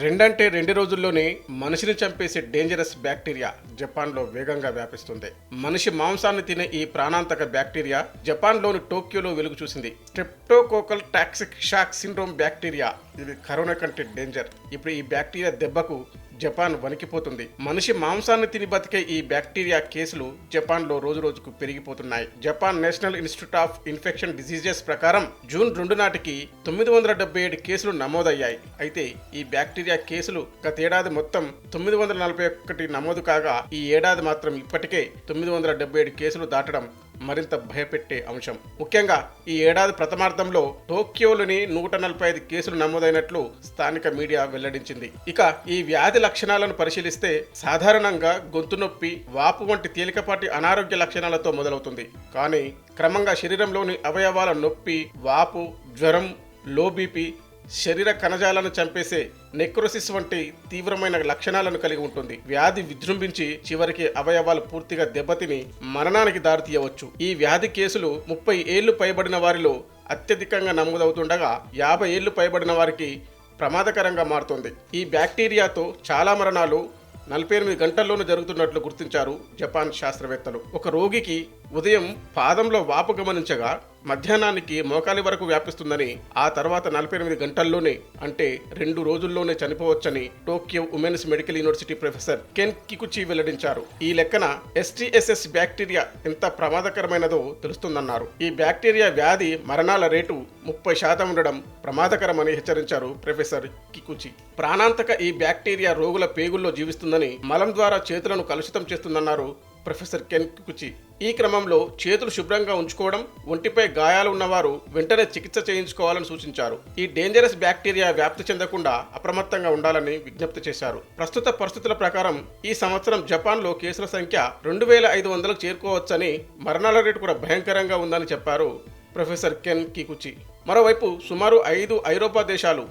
రెండంటే రెండు రోజుల్లోనే మనిషిని చంపేసే డేంజరస్ బ్యాక్టీరియా జపాన్లో వేగంగా వ్యాపిస్తుంది. మనిషి మాంసాన్ని తినే ఈ ప్రాణాంతక బ్యాక్టీరియా జపాన్లోని టోక్యోలో వెలుగు చూసింది. Streptococcal toxic shock syndrome bacteria ఇది కరోనా కంటే డేంజర్ ఇప్పుడు ఈ బ్యాక్టీరియా దెబ్బకు జపాన్ వణికిపోతుంది. మనిషి మాంసాన్ని తిని బతికే ఈ బ్యాక్టీరియా కేసులు జపాన్లో రోజు రోజుకు పెరిగిపోతున్నాయి. Japan national institute of infection diseases ప్రకారం జూన్ రెండు నాటికి తొమ్మిది వందల డెబ్బై ఏడు కేసులు నమోదయ్యాయి. అయితే ఈ బ్యాక్టీరియా కేసులు గతేడాది మొత్తం తొమ్మిది వందల నలభై ఒకటి నమోదు కాగా ఈ ఏడాది మాత్రం ఇప్పటికే తొమ్మిది వందల డెబ్బై ఏడు కేసులు దాటడం మరింత భయపెట్టే అంశం. ముఖ్యంగా ఈ ఏడాది ప్రథమార్థంలో టోక్యోలోని నూట నలభై ఐదు కేసులు నమోదైనట్లు స్థానిక మీడియా వెల్లడించింది. ఇక ఈ వ్యాధి లక్షణాలను పరిశీలిస్తే సాధారణంగా గొంతు నొప్పి వాపు వంటి తేలికపాటి అనారోగ్య లక్షణాలతో మొదలవుతుంది. కానీ క్రమంగా శరీరంలోని అవయవాల నొప్పి వాపు జ్వరం లో బీపీ శరీర కణజాలను చంపేసే నెక్రోసిస్ వంటి తీవ్రమైన లక్షణాలను కలిగి ఉంటుంది. వ్యాధి విజృంభించి చివరికి అవయవాలు పూర్తిగా దెబ్బతిని మరణానికి దారితీయవచ్చు ఈ వ్యాధి కేసులు ముప్పై ఏళ్ళు పైబడిన వారిలో అత్యధికంగా నమోదవుతుండగా యాభై ఏళ్ళు పైబడిన వారికి ప్రమాదకరంగా మారుతుంది. ఈ బ్యాక్టీరియాతో చాలా మరణాలు నలభై ఎనిమిది గంటల్లోనూ జరుగుతున్నట్లు గుర్తించారు జపాన్ శాస్త్రవేత్తలు. ఒక రోగికి ఉదయం పాదంలో వాపు గమనించగా మధ్యాహ్నానికి మోకాలి వరకు వ్యాపిస్తుందని ఆ తర్వాత నలభై ఎనిమిది గంటల్లోనే అంటే రెండు రోజుల్లోనే చనిపోవచ్చని Tokyo women's medical university professor Ken Kikuchi వెల్లడించారు. ఈ లెక్కన ఎస్టీఎస్ఎస్ బ్యాక్టీరియా ఎంత ప్రమాదకరమైనదో తెలుస్తుందన్నారు. ఈ బ్యాక్టీరియా వ్యాధి మరణాల రేటు ముప్పై శాతం ఉండడం ప్రమాదకరమని హెచ్చరించారు ప్రొఫెసర్ కికుచి. ప్రాణాంతక ఈ బ్యాక్టీరియా రోగుల పేగుల్లో జీవిస్తుందని మలం ద్వారా చేతులను కలుషితం చేస్తుందన్నారు ప్రొఫెసర్ కెన్ కుచి. ఈ క్రమంలో చేతులు శుభ్రంగా ఉంచుకోవడం ఒంటిపై గాయాలు ఉన్నవారు వెంటనే చికిత్స చేయించుకోవాలని సూచించారు. ఈ డేంజరస్ బ్యాక్టీరియా వ్యాప్తి చెందకుండా అప్రమత్తంగా ఉండాలని విజ్ఞప్తి చేశారు. ప్రస్తుత పరిస్థితుల ప్రకారం ఈ సంవత్సరం జపాన్లో కేసుల సంఖ్య రెండు వేల ఐదు వందలకు చేరుకోవచ్చని మరణాల రేటు కూడా భయంకరంగా ఉందని చెప్పారు ప్రొఫెసర్ కెన్ కికుచి. మరోవైపు సుమారు ఐదు ఐరోపా దేశాలు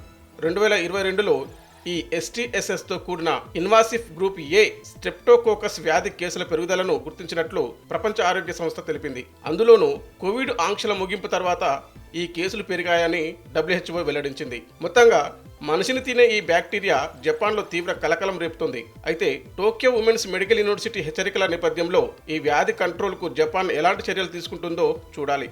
రెండు వేల ఇరవై రెండులో ఈ ఎస్టీఎస్ఎస్తో కూడిన ఇన్వాసిఫ్ గ్రూప్ ఏ స్ట్రెప్టోకోకస్ వ్యాధి కేసుల పెరుగుదలను గుర్తించినట్లు ప్రపంచ ఆరోగ్య సంస్థ తెలిపింది. అందులోనూ కోవిడ్ ఆంక్షల ముగింపు తర్వాత ఈ కేసులు పెరిగాయని డబ్ల్యూహెచ్ఓ వెల్లడించింది. మొత్తంగా మనిషిని తినే ఈ బ్యాక్టీరియా జపాన్లో తీవ్ర కలకలం రేపుతుంది. అయితే టోక్యో ఉమెన్స్ మెడికల్ యూనివర్సిటీ హెచ్చరికల నేపథ్యంలో ఈ వ్యాధి కంట్రోల్కు జపాన్ ఎలాంటి చర్యలు తీసుకుంటుందో చూడాలి.